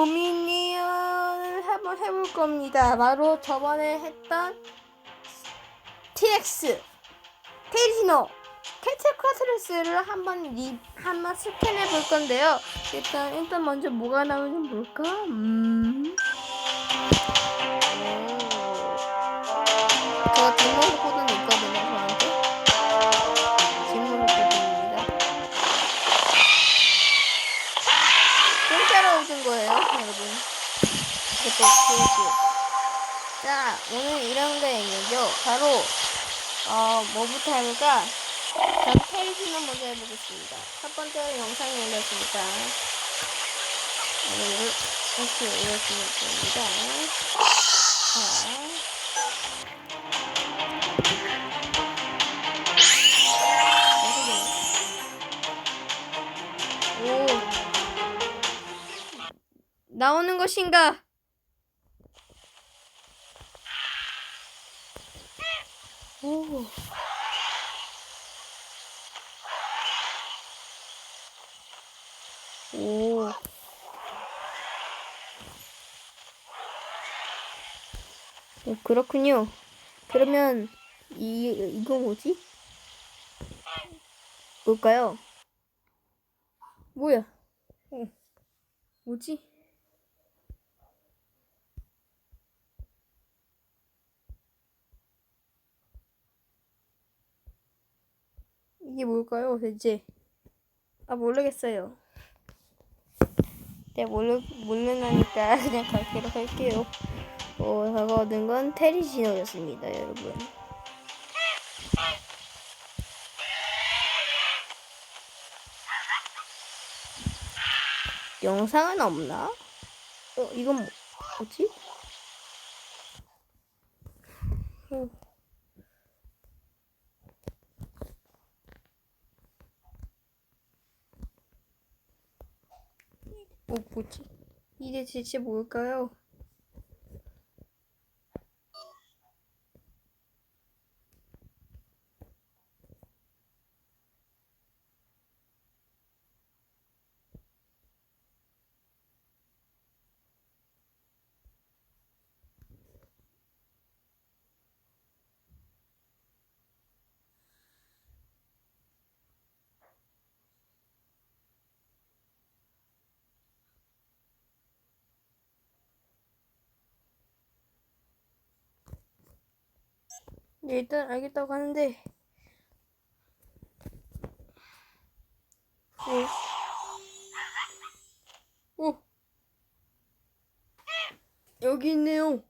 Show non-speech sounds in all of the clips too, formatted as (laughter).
도미니언을 한번 해볼 겁니다. 바로 저번에 했던 TX 테이지노 캐치커트레스를 한번 리 한번 스캔해 볼 건데요. 일단 일단 먼저 뭐가 나오는지 볼까? 음. 있는죠. 바로, 어, 뭐부터 해볼까? 전 테리지는 먼저 해보겠습니다. 첫 번째 영상이 올렸으니까. 오늘 다시 올렸으면 됩니다. 자. 오. 나오는 것인가? 오. 오. 어, 그렇군요. 그러면 이 이거 뭐지? 뭘까요? 뭐야? 어. 뭐지? 이게 뭘까요, 대체? 아, 모르겠어요. 네, 모르, 모르나니까 (laughs) 그냥 갈기로 할게요. 어, 제가 얻은 건 테리지노였습니다, 여러분. 영상은 없나? 어, 이건 뭐, 뭐지? 어. 뭐, 뭐지? 이게 대체 뭘까요? 일단 알겠다고 하는데 오. 오. 여기 있네요.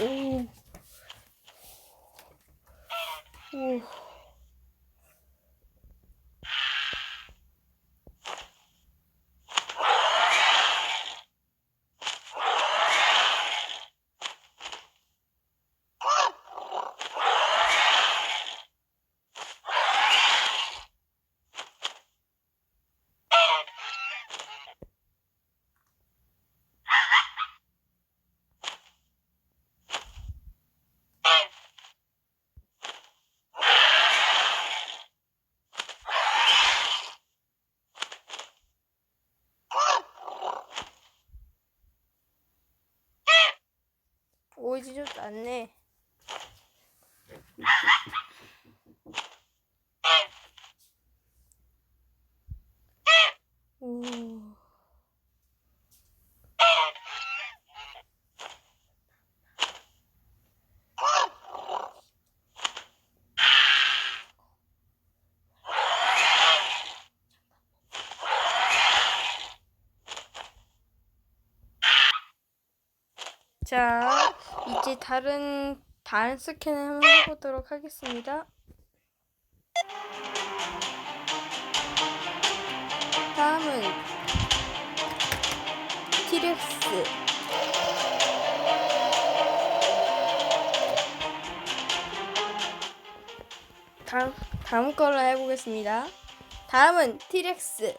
오. 오. 보이지도 않네. 오. 자, 이제 다른 다른 스캔을 한번 해보도록 하겠습니다. 다음은 티렉스. 다음 다음 걸로 해보겠습니다. 다음은 티렉스.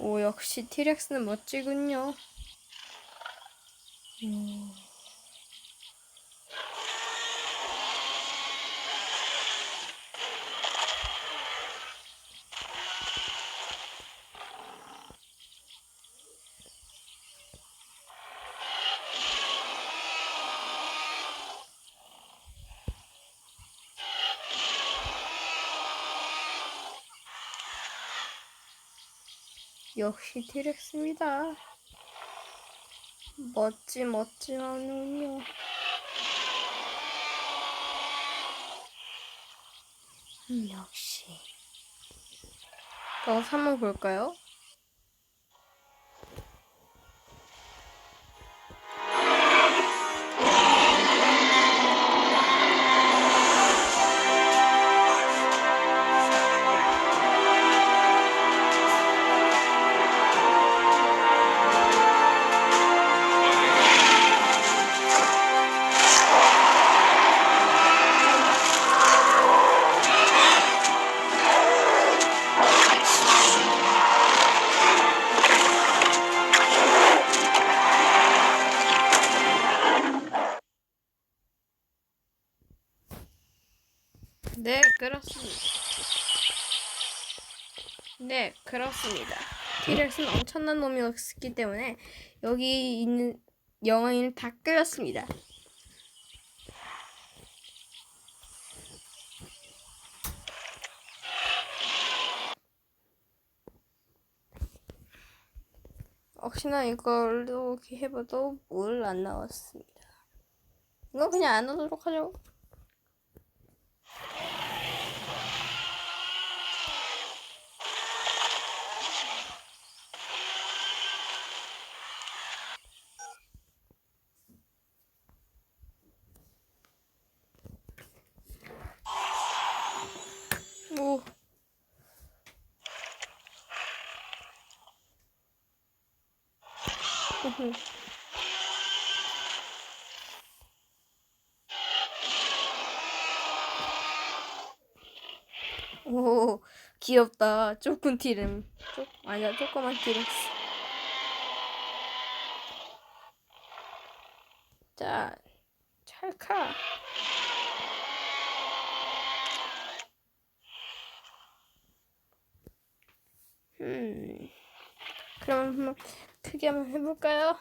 오, 역시 티렉스는 멋지군요. 음. 역시 티렉스입니다. 멋지 멋지하군요. 음, 역시. 더 한번 볼까요? 그렇습니다. 네, 그렇습니다. 티렉스는 엄청난 놈이었기 때문에 여기 있는 영화인을 다 끌었습니다. 혹시나 이걸로 해봐도 물 안 나왔습니다. 이거 그냥 안 하도록 하죠. 오. 으흠. 오, 귀엽다. 조금 티름. 조, 아니야, 조그만 티름. 자, 찰카. 음. 그럼 크게 한번 해볼까요?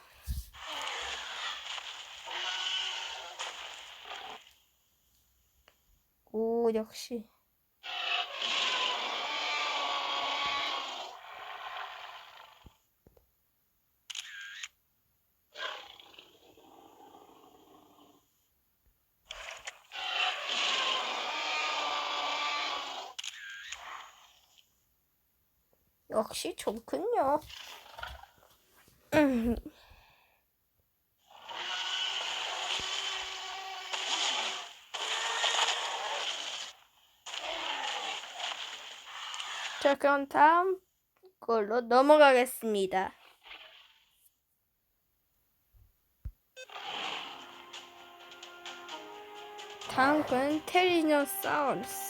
오, 역시. 역시 좋군요. 음. 자, 그럼 다음 걸로 넘어가겠습니다. 다음 건 테리노 사우루스.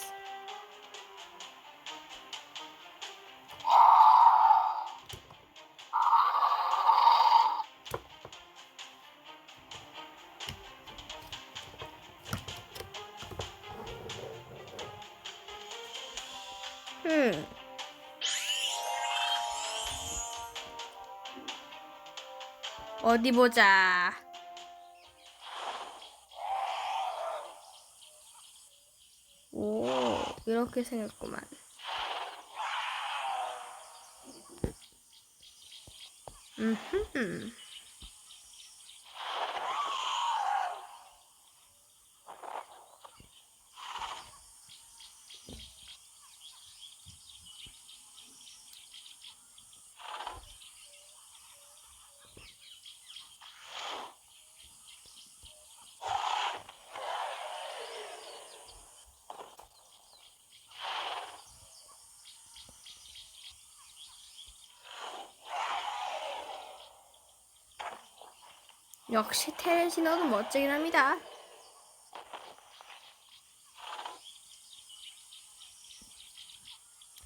어디 보자. 오, 이렇게 생겼구만. 음. 역시 테레시너도 멋지긴 합니다.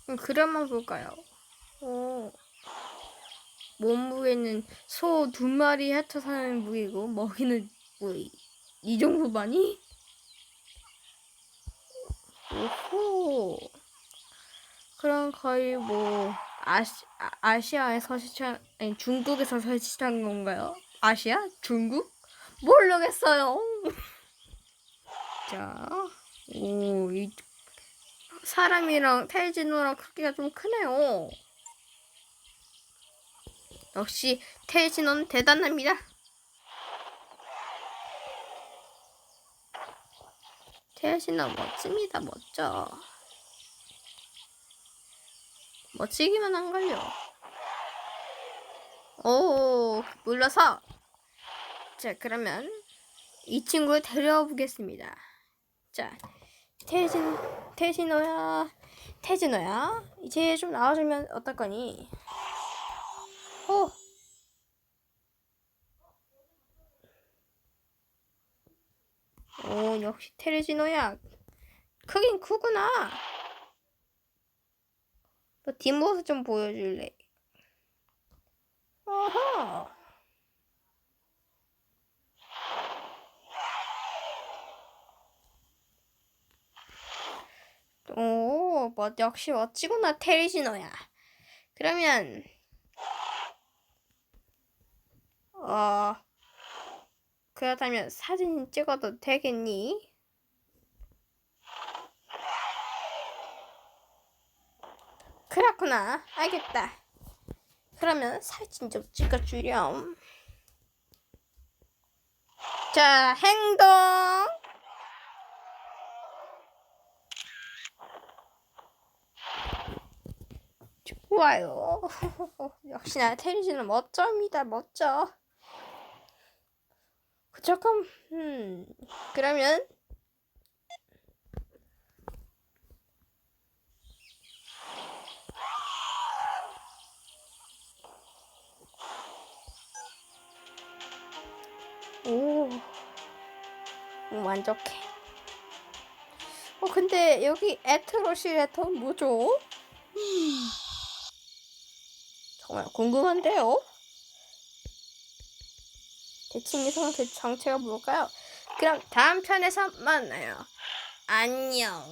그럼 그림만 볼까요? 오, 몸무게는 소 두 마리 헤쳐 사는 무게고 먹이는 뭐이 정도 많이? 오호. 그럼 거의 뭐 아시 아, 아시아에서 설치한 아니 중국에서 설치한 건가요? 아시아? 중국? 모르겠어요. 자, 오, 이 사람이랑 테이지노랑 크기가 좀 크네요. 역시 테이지노는 대단합니다. 테이지노 멋집니다, 멋져. 멋지기만 한걸요. 오, 물러서. 자, 그러면 이 친구를 데려와 보겠습니다. 자, 태진, 태진호야, 태진호야, 이제 좀 나와주면 어떨 거니? 호. 오, 역시 테레지노야. 크긴 크구나. 너 뒷모습 좀 보여줄래? 오, 뭐, 역시 멋지구나, 테리지노야. 그러면, 어, 그렇다면 사진 찍어도 되겠니? 그렇구나. 알겠다. 그러면 사진 좀 찍어주렴. 자, 행동! 좋아요. 역시나 테리지는 멋져입니다. 멋져. 그 조금 음 그러면 오, 오 만족해. 어 근데 여기 에트로시레터 뭐죠? 음. 정말 궁금한데요? 대충 이 상태 정체가 뭘까요? 그럼 다음 편에서 만나요. 안녕.